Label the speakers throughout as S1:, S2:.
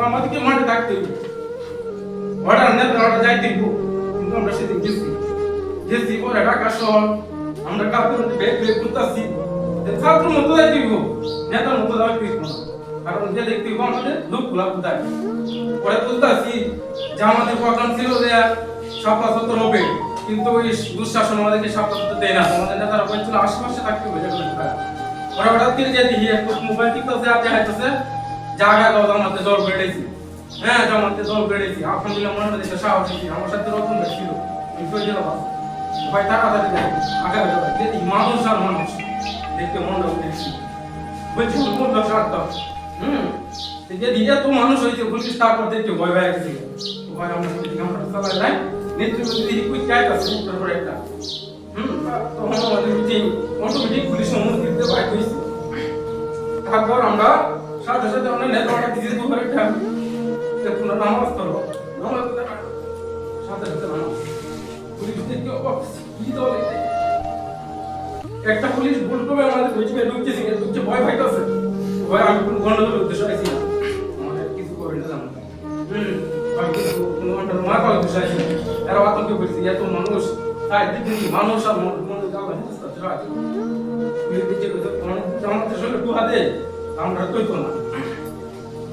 S1: আমাদেরকে মাঠে থাকতে হবে অর্ডার নেবে অর্ডার যাইতে হইব। কিন্তু আমরা সেদিন গেছি। গেছি, পরে ঢাকা শহর। আমরা কাপড় মধ্যে ব্যাগ ব্যাগ করতেছি ছাত্র মতো যাইতে হইব। নেতার মতো যাইতে হইব না। কারণ যে দেখতে হইব আমাদের লোক খোলা কোথায়? পরে বুঝতেছি যে আমাদের প্রোগ্রাম ছিল যে সত্তর হবে। কিন্তু ওই দুঃশাসন আমাদেরকে সত্তর দেয় না। আমাদের নেতারা বলছিল, আশেপাশে থাকতে হবে ওরা হঠাৎ করে যে দেখি একটু মোবাইল টিকতেছে আর দেখাইতেছে জায়গা দাও, জামাতে জল বেড়েছি। হ্যাঁ জামাতে জল বেড়েছি। আলহামদুলিল্লাহ মনে হচ্ছে সাহস আমার সাথে রতন ছিল। দিলাম ভাই, তাড়াতাড়ি দেয় আগে দেখি, মানুষ আর মানুষ। দেখতে মনে দেখছি বলছি কোন দশ আট দশ হুম? যে দিকে তো মানুষ হয়েছে বলছিস তারপর দেখতে ভয় ভয় গেছিল ভয় আমরা দিকে আমরা চালাই নাই নেতৃত্ব দিদি কুই চাইতে আছে? তারপর একটা। হুম? তখন আমাদের মিটিং অটোমেটিক পুলিশ অনুমতি দিতে বাইর হয়েছে। তারপর আমরা সাথে সাথে আমরা নেতাটা দিতে দুবার একটা দেখুন নামাজ নামাজ পড়ে না। সাথে সাথে নামাজ। পুলিশ অবাক, কি দল একটা পুলিশ ভুল করে আমাদের বুঝবে ঢুকছে ঢুকছে, ভয় পাইতেছে। ভয়, আমি কোনো গন্ডগোল উদ্দেশ্য আইছি না। আমাদের কিছু করে না জানো এত মানুষ। তাই দিদি মানুষ আর আমাদের আমরা কইতো না।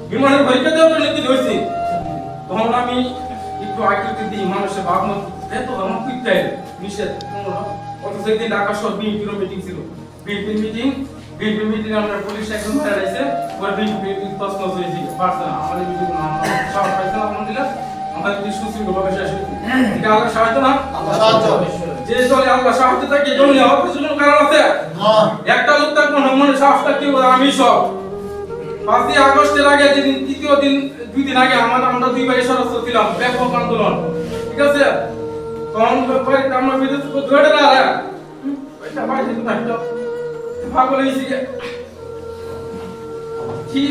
S1: বিমানের পরীক্ষা দেওয়ার জন্য কি হয়েছে তখন আমি একটু আকৃতি দিই মানুষের ভাবনা। এত আমার পিঠটাই নিষেধ। অথচ একদিন ঢাকা শহর বিএনপির মিটিং ছিল। বিএনপির মিটিং বিএনপি মিটিং আমরা পুলিশ একদম ধরে রয়েছে ওরা বিএনপি মিটিং তসমস হয়েছে পারছে না। আমাদের মিটিং সাহস পাইছে না আলহামদুলিল্লাহ আমাদের মিটিং সুশৃঙ্খলভাবে শেষ হয়েছে আল্লাহ সাহায্য না? যে চলে আল্লাহ সাহায্য থাকে জন্য হওয়ার কারণ আছে। একটা লোক থাকব না সাহস থাকতে হবে, আমি সব। পাঁচই আগস্টের আগে যেদিন তৃতীয় দিন দুই দিন আগে আমার আমরা দুই ভাই সদস্য ছিলাম ব্যাপক আন্দোলন। ঠিক আছে? তখন বাড়িতে আমরা বিদ্যুৎ ধরে না রে ওইটা বাইরে থাকতো পাগল কি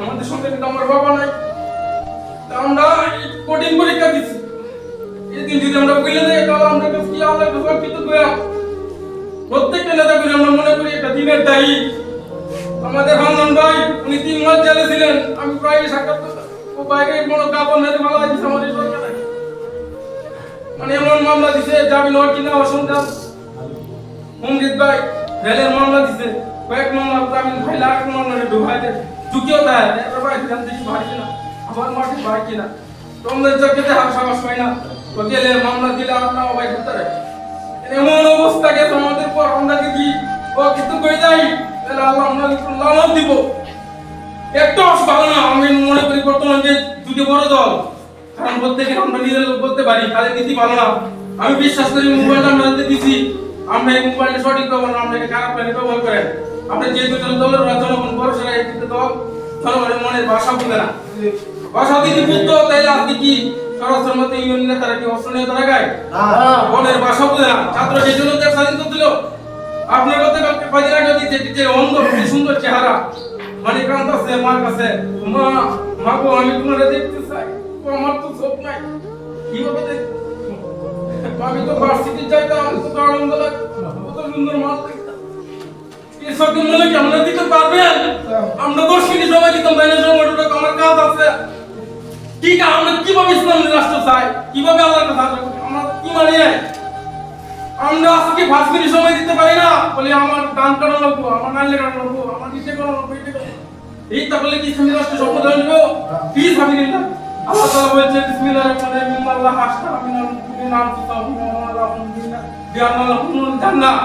S1: আমাদের সঙ্গে কিন্তু আমার বাবা নাই। আমরা কঠিন পরীক্ষা দিচ্ছি এই দিন যদি আমরা বলে দেয় তাহলে আমরা কি আল্লাহ কাছে কিন্তু প্রত্যেকটা নেতা করে আমরা মনে করি একটা দিনের দায়ী। আমাদের হামলান ভাই, উনি তিন মাস জেলে ছিলেন। আমি প্রায় সাক্ষাৎ বাইরে কোনো কাপড় নেই ভালো আছে সরকারে মানে এমন মামলা দিছে কিনা অমৃত ভাই, রেলের মামলা দিছে। কয়েক মামলা জামিন ভাই লাখ মামলা ঢুকাই দে ঝুঁকিও দেয়। ভাই দিচ্ছি ভাই কিনা। আমার মাটি ভাই কিনা। তোমাদের চোখে হাত সাহস পাই না। তো মামলা দিলে আপনার ভাই পারে এমন অবস্থা গেছে আমাদের পর আমরা যদি ও কিছু কই যাই? তাহলে আল্লাহ আমরা লালন দিব। একটা ভালো না আমি মনে করি বর্তমান যে দুটো বড় দল কারণ প্রত্যেকে আমরা নিজের লোক বলতে পারি তাদের নীতি ভালো না। আমি বিশ্বাস করি মোবাইল আমরা দিছি আমরা এই মোবাইলটা সঠিক ব্যবহার আমরা এটা খারাপ প্ল্যানে ব্যবহার করেন। আপনি যে দুটো দলের ওরা জনগণ ভরসা এই দুটো দল জনগণের মনের ভাষা বুঝে না। ভাষা যদি বুঝতো তাহলে আজকে কি সরাসরি মতো ইউনিয়ন নেতারা কি অস্ত্র নিয়ে দাঁড়া গায় মনের ভাষা বুঝে না। ছাত্র যে জন্য দেশ স্বাধীন করছিল আপনার কথা কালকে কদিন আগে দিচ্ছে যে অন্ধ, কি সুন্দর চেহারা। মানে আছে, মার কাছে। মা মা গো, আমি তোমার দেখতে চাই। আমার তো চোখ নাই। কীভাবে দেখ? আমি তো ভার্সিটি যাইতাম কত আনন্দ লাগতো কত সুন্দর মাল দেখতাম এসব কি মনে কি আমরা দিতে পারবেন? আমরা মিনিট সময় দিতাম তাই না সময় আমার কাজ আছে। কি কা আমরা কীভাবে ইসলাম রাষ্ট্র চাই কীভাবে আল্লাহর কথা আমরা কি মানে আমরা আজকে সময় দিতে পারি না। বলে, আমার দান করা লাগবো আমার করা লাগবো আমার নিচে করা লাগবো কি ইসলামী রাষ্ট্র শপথ যাব কি ভাবি না আল্লাহ তাআলা বলছে বিসমিল্লাহির রহমানির রহিম আল্লাহ হাসনা মিনাল মুমিনিনা আনফুসাহুম ওয়া আমওয়ালাহুম বিআন্না লাহুমুল জান্নাহ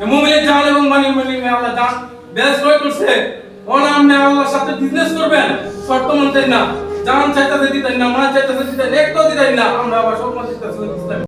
S1: এ মুমিনের জান এবং আল্লাহ জান করছে। আল্লাহর সাথে বিজনেস করবেন, শর্ত মানতেন না। জান চাইতে দিতেন না, মান চাইতে দিতেন একটাও দিতেন না। আমরা আবার সব মানতে